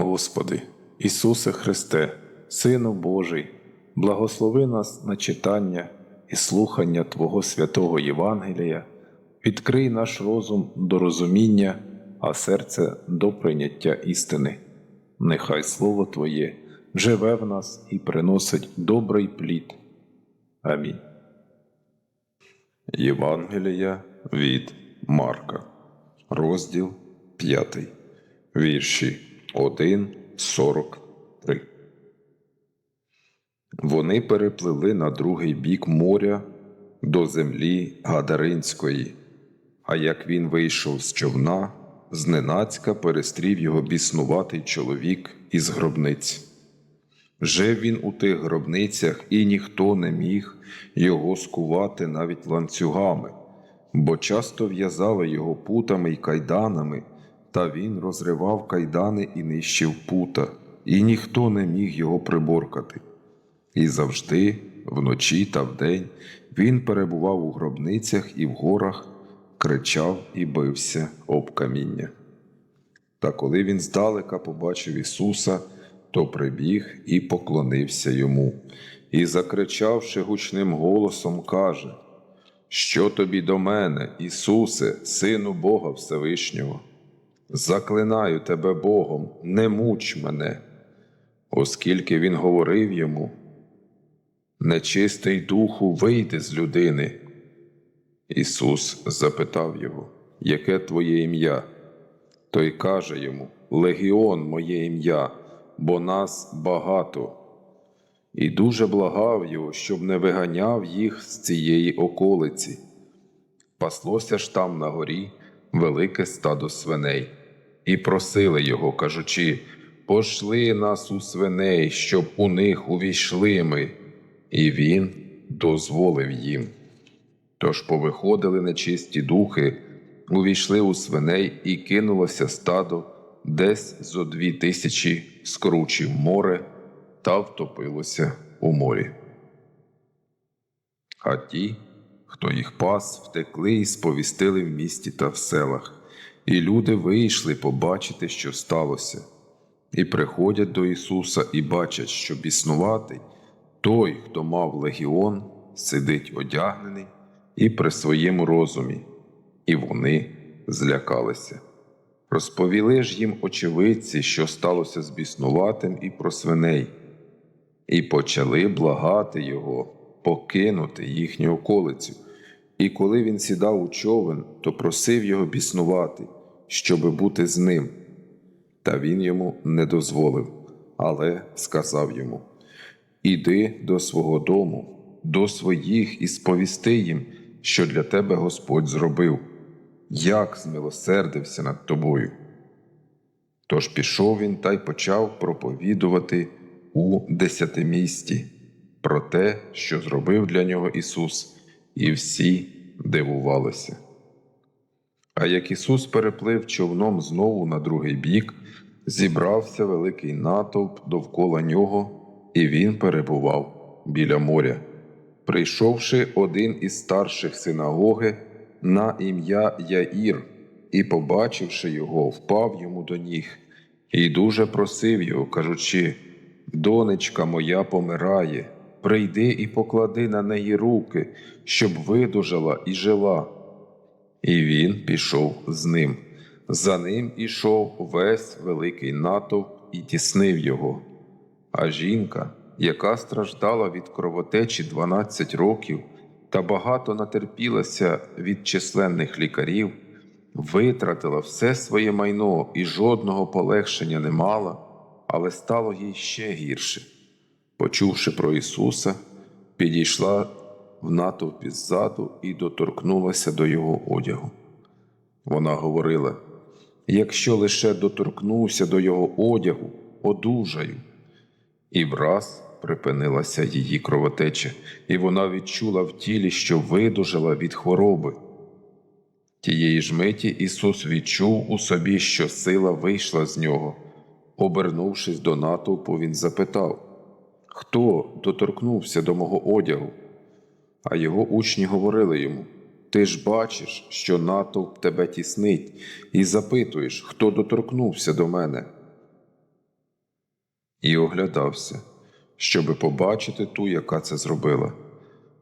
Господи, Ісусе Христе, Сину Божий, благослови нас на читання і слухання Твого святого Євангелія, відкрий наш розум до розуміння, а серце до прийняття істини. Нехай Слово Твоє живе в нас і приносить добрий плід. Амінь. Євангелія від Марка, розділ 5, вірші 1, 43. Вони переплили на другий бік моря до землі Гадаринської, а як він вийшов з човна, зненацька перестрів його біснуватий чоловік із гробниць. Жив він у тих гробницях, і ніхто не міг його скувати навіть ланцюгами, бо часто в'язали його путами й кайданами, та він розривав кайдани і нищив пута, і ніхто не міг його приборкати. І завжди, вночі та вдень, він перебував у гробницях і в горах, кричав і бився об каміння. Та коли він здалека побачив Ісуса, то прибіг і поклонився йому, і, закричавши гучним голосом, каже: Що тобі до мене, Ісусе, Сину Бога Всевишнього? Заклинаю тебе Богом, не муч мене, оскільки він говорив йому, нечистий духу вийди з людини. Ісус запитав його, яке твоє ім'я? Той каже йому: Легіон моє ім'я, бо нас багато. І дуже благав його, щоб не виганяв їх з цієї околиці. Паслося ж там на горі велике стадо свиней, і просили його, кажучи: Пошли нас у свиней, щоб у них увійшли ми. І він дозволив їм. Тож повиходили нечисті духи, увійшли у свиней і кинулося стадо десь зо дві тисячі скручів море та втопилося у морі. А ті, хто їх пас, втекли і сповістили в місті та в селах, і люди вийшли побачити, що сталося, і приходять до Ісуса і бачать, що біснуватий, той, хто мав легіон, сидить одягнений і при своєму розумі, і вони злякалися. Розповіли ж їм очевидці, що сталося з біснуватим і про свиней, і почали благати його покинути їхню околицю. І коли він сідав у човен, то просив його біснувати, щоби бути з ним. Та він йому не дозволив, але сказав йому: Іди до свого дому, до своїх і сповісти їм, що для тебе Господь зробив, як змилосердився над тобою. Тож пішов він та й почав проповідувати у десятимісті про те, що зробив для нього Ісус, і всі дивувалися. А як Ісус переплив човном знову на другий бік, зібрався великий натовп довкола нього, і він перебував біля моря. Прийшовши один із старших синагоги на ім'я Яїр, і, побачивши його, впав йому до ніг, і дуже просив його, кажучи: Донечка моя помирає, прийди і поклади на неї руки, щоб видужала і жила. І він пішов з ним. За ним ішов весь великий натовп і тіснив його. А жінка, яка страждала від кровотечі 12 років та багато натерпілася від численних лікарів, витратила все своє майно і жодного полегшення не мала, але стало їй ще гірше. Почувши про Ісуса, підійшла в натовпі ззаду і доторкнулася до Його одягу. Вона говорила: якщо лише доторкнувся до його одягу, одужаю. І враз припинилася її кровотеча, і вона відчула в тілі, що видужала від хвороби. Тієї ж миті Ісус відчув у собі, що сила вийшла з нього. Обернувшись до натовпу, Він запитав, Хто доторкнувся до мого одягу? А його учні говорили йому: Ти ж бачиш, що натовп тебе тіснить, і запитуєш, хто доторкнувся до мене. і оглядався, щоби побачити ту, яка це зробила.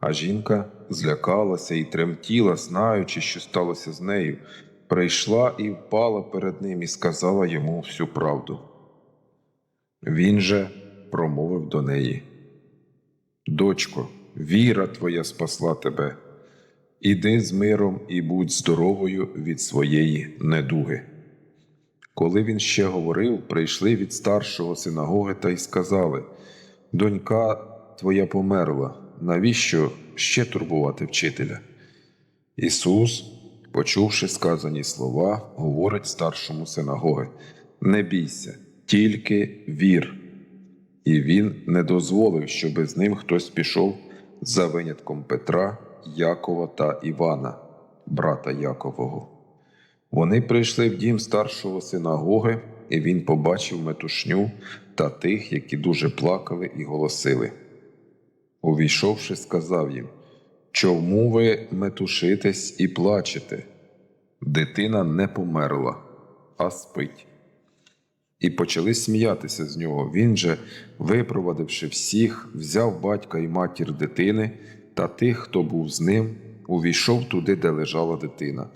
А жінка злякалася і тремтіла, знаючи, що сталося з нею, прийшла і впала перед ним і сказала йому всю правду. Він же промовив до неї: Дочко, віра твоя спасла тебе. Іди з миром і будь здоровою від своєї недуги. Коли він ще говорив, прийшли від старшого синагоги та й сказали: Донька твоя померла, навіщо ще турбувати вчителя? Ісус, почувши сказані слова, говорить старшому синагоги: Не бійся, тільки вір. І він не дозволив, щоби з ним хтось пішов за винятком Петра, Якова та Івана, брата Якового. Вони прийшли в дім старшого синагоги, і він побачив метушню та тих, які дуже плакали і голосили. Увійшовши, сказав їм: Чому ви метушитесь і плачете? Дитина не померла, а спить. І почали сміятися з нього. Він же, випровадивши всіх, взяв батька і матір дитини та тих, хто був з ним, увійшов туди, де лежала дитина,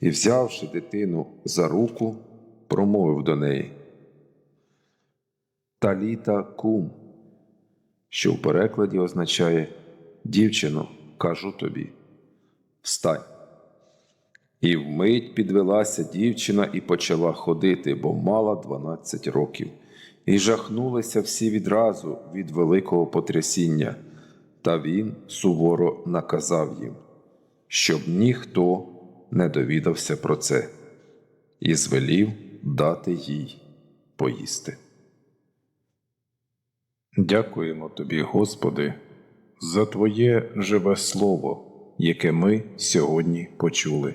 і, взявши дитину за руку, промовив до неї. Таліта кум, що в перекладі означає Дівчино, кажу тобі, встань. І вмить підвелася дівчина і почала ходити, бо мала 12 років, і жахнулися всі відразу від великого потрясіння, та він суворо наказав їм, щоб ніхто не довідався про це, і звелів дати їй поїсти. Дякуємо тобі, Господи, за Твоє живе Слово, яке ми сьогодні почули.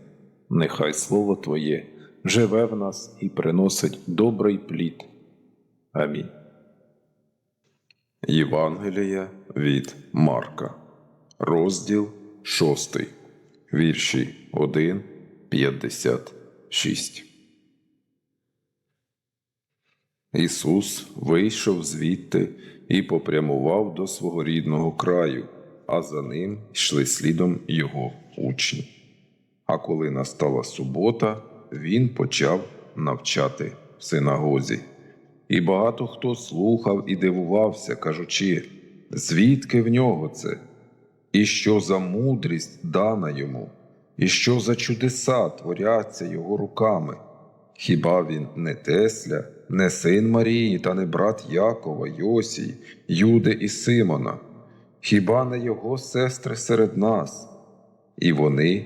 Нехай Слово Твоє живе в нас і приносить добрий плід. Амінь. Євангелія від Марка, розділ 6, вірші 1, 56. Ісус вийшов звідти і попрямував до свого рідного краю, а за ним йшли слідом його учні. А коли настала субота, він почав навчати в синагозі. І багато хто слухав і дивувався, кажучи, звідки в нього це? І що за мудрість дана йому, і що за чудеса творяться його руками? Хіба він не Тесля, не син Марії та не брат Якова, Йосій, Юди і Симона? Хіба не його сестри серед нас? І вони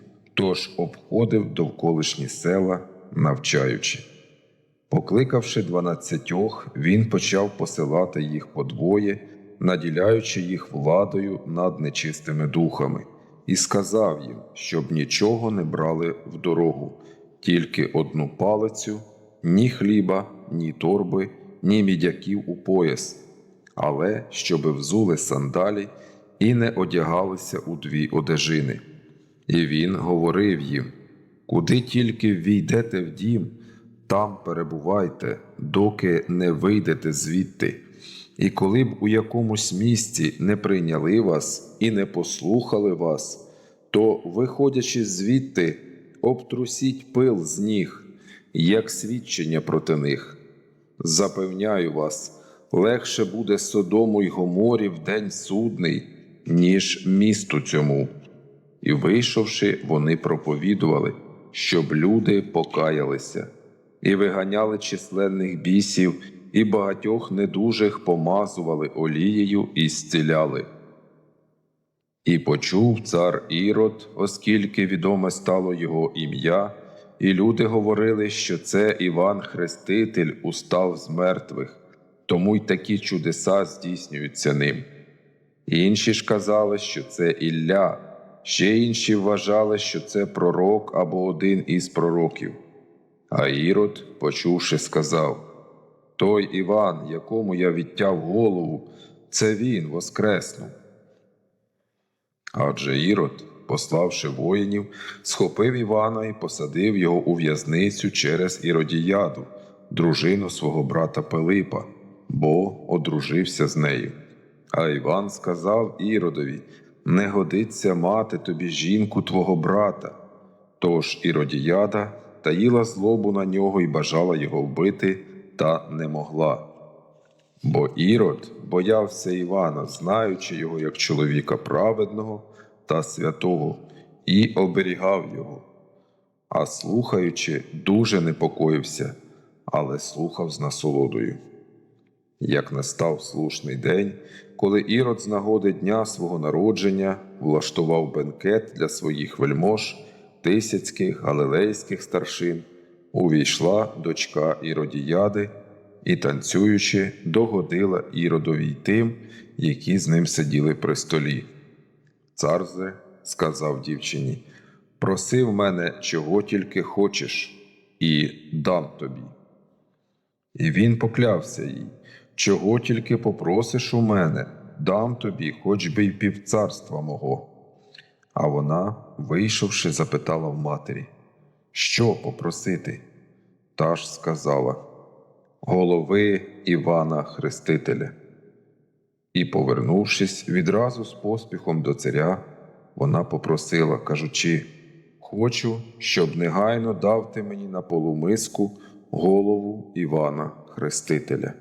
тож обходив довколишні села, навчаючи. Покликавши дванадцятьох, він почав посилати їх подвоє, наділяючи їх владою над нечистими духами, і сказав їм, щоб нічого не брали в дорогу, тільки одну палицю, ні хліба, ні торби, ні мідяків у пояс, але щоби взули сандалі і не одягалися у дві одежини. І він говорив їм: Куди тільки війдете в дім, там перебувайте, доки не вийдете звідти. І коли б у якомусь місці не прийняли вас і не послухали вас, то, виходячи звідти, обтрусіть пил з ніг, як свідчення проти них. Запевняю вас, легше буде Содому й Гоморі в день судний, ніж місту цьому. І вийшовши, вони проповідували, щоб люди покаялися, і виганяли численних бісів, і багатьох недужих помазували олією і зціляли. І почув цар Ірод, оскільки відоме стало його ім'я, і люди говорили, що це Іван Хреститель устав з мертвих, тому й такі чудеса здійснюються ним. Інші ж казали, що це Ілля, ще інші вважали, що це пророк або один із пророків. А Ірод, почувши, сказав: Той Іван, якому я відтяв голову, це він воскреснув. Адже Ірод, пославши воїнів, схопив Івана і посадив його у в'язницю через Іродіяду, дружину свого брата Пилипа, бо одружився з нею. А Іван сказав Іродові: Не годиться мати тобі жінку твого брата. Тож Іродіяда таїла злобу на нього і бажала його вбити, та не могла. Бо Ірод боявся Івана, знаючи його як чоловіка праведного та святого, і оберігав його. А слухаючи, дуже непокоївся, але слухав з насолодою. Як настав слушний день, коли Ірод з нагоди дня свого народження влаштував бенкет для своїх вельмож, тисяцьких галилейських старшин, увійшла дочка Іродіяди і, танцюючи, догодила Іродові й тим, які з ним сиділи при столі. Цар же сказав дівчині: Проси в мене, чого тільки хочеш, і дам тобі. І він поклявся їй, чого тільки попросиш у мене, дам тобі, хоч би й півцарства мого. А вона, вийшовши, запитала в матері, що попросити? Та ж сказала голови Івана Хрестителя. І, повернувшись відразу з поспіхом до царя, вона попросила, кажучи: Хочу, щоб негайно дав ти мені на полумиску голову Івана Хрестителя.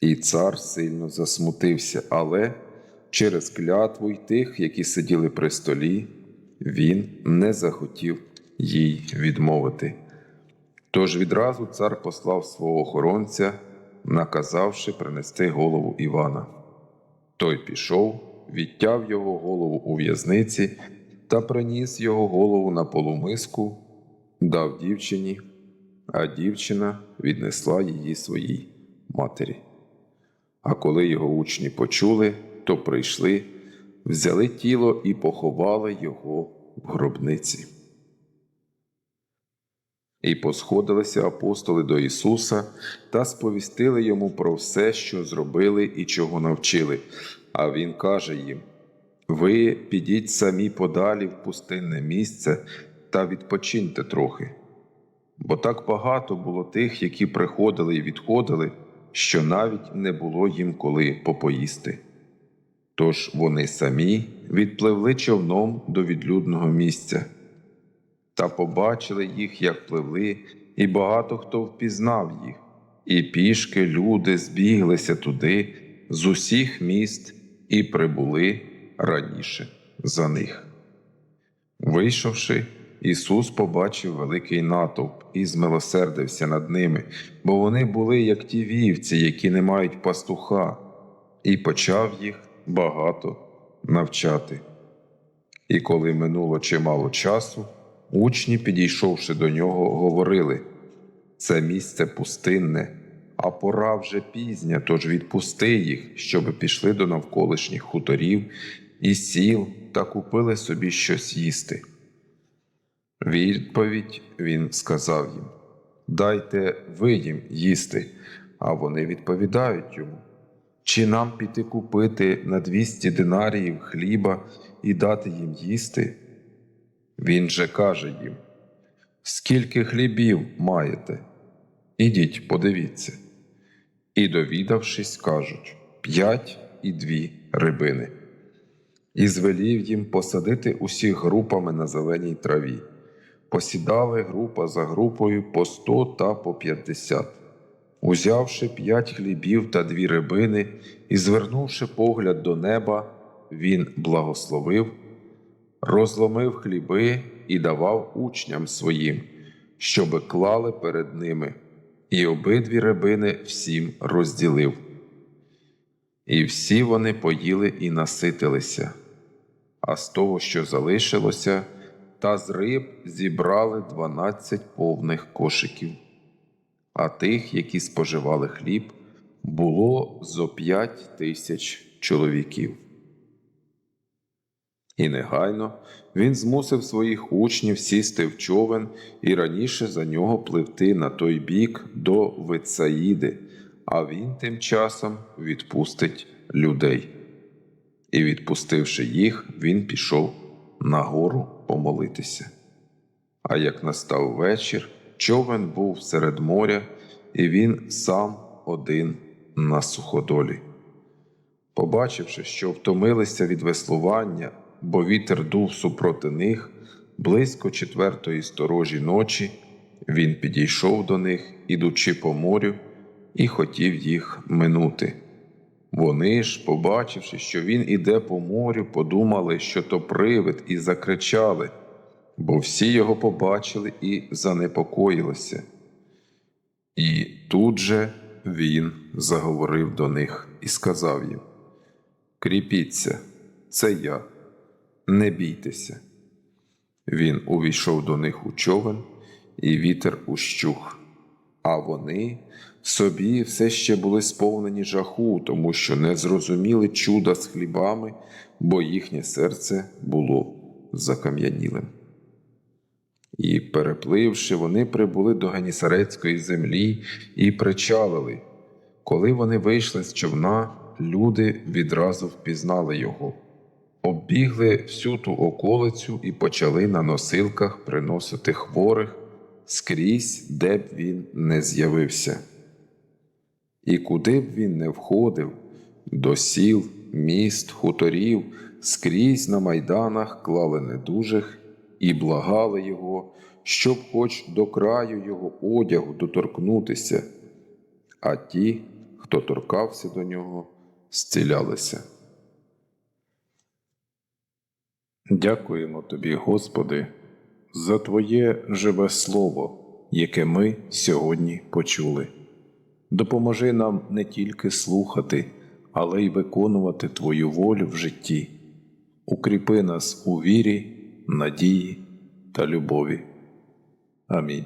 І цар сильно засмутився, але через клятву й тих, які сиділи при столі, він не захотів їй відмовити. Тож відразу цар послав свого охоронця, наказавши принести голову Івана. Той пішов, відтяв його голову у в'язниці та приніс його голову на полумиску, дав дівчині, а дівчина віднесла її своїй матері. А коли його учні почули, то прийшли, взяли тіло і поховали його в гробниці. І посходилися апостоли до Ісуса та сповістили йому про все, що зробили і чого навчили. А Він каже їм: Ви підіть самі подалі в пустинне місце та відпочиньте трохи. Бо так багато було тих, які приходили і відходили, що навіть не було їм коли попоїсти. Тож вони самі відпливли човном до відлюдного місця та побачили їх, як пливли, і багато хто впізнав їх, і пішки люди збіглися туди з усіх міст і прибули раніше за них. Вийшовши, Ісус побачив великий натовп і змилосердився над ними, бо вони були як ті вівці, які не мають пастуха, і почав їх багато навчати. І коли минуло чимало часу, Учні, підійшовши до нього, говорили це місце пустинне, а пора вже пізня, тож відпусти їх, щоб пішли до навколишніх хуторів і сіл та купили собі щось їсти. Відповідь він сказав їм Дайте ви їм їсти, а вони відповідають йому. Чи нам піти купити на двісті динаріїв хліба і дати їм їсти? Він же каже їм: Скільки хлібів маєте? Ідіть, подивіться. І, довідавшись, кажуть п'ять і дві рибини. І звелів їм посадити усіх групами на зеленій траві. Посідали група за групою по сто та по п'ятдесят. Узявши п'ять хлібів та дві рибини і звернувши погляд до неба, він благословив, розломив хліби і давав учням своїм, щоби клали перед ними, і обидві рибини всім розділив. І всі вони поїли і наситилися, а з того, що залишилося, та з риб зібрали дванадцять повних кошиків, а тих, які споживали хліб, було зо п'ять тисяч чоловіків. І негайно він змусив своїх учнів сісти в човен і раніше за нього пливти на той бік до Вицаїди, а він тим часом відпустить людей. І, відпустивши їх, він пішов на гору помолитися. А як настав вечір, човен був серед моря, і він сам один на суходолі. Побачивши, що втомилися від веслування, бо вітер дув супроти них, близько четвертої сторожі ночі, він підійшов до них, ідучи по морю, і хотів їх минути. Вони ж, побачивши, що він іде по морю, подумали, що то привид, і закричали, бо всі його побачили і занепокоїлися. І тут же він заговорив до них і сказав їм: Кріпіться, це я, не бійтеся. Він увійшов до них у човен, і вітер ущух, а вони собі все ще були сповнені жаху, тому що не зрозуміли чуда з хлібами, бо їхнє серце було закам'янілим. І, перепливши, вони прибули до Генісарецької землі і причалили. Коли вони вийшли з човна, люди відразу впізнали його, оббігли всю ту околицю і почали на носилках приносити хворих скрізь, де б він не з'явився. І куди б він не входив, до сіл, міст, хуторів, скрізь на майданах клали недужих і благали його, щоб хоч до краю його одягу доторкнутися, а ті, хто торкався до нього, зцілялися. Дякуємо тобі, Господи, за Твоє живе Слово, яке ми сьогодні почули. Допоможи нам не тільки слухати, але й виконувати Твою волю в житті. Укріпи нас у вірі, надії та любові. Амінь.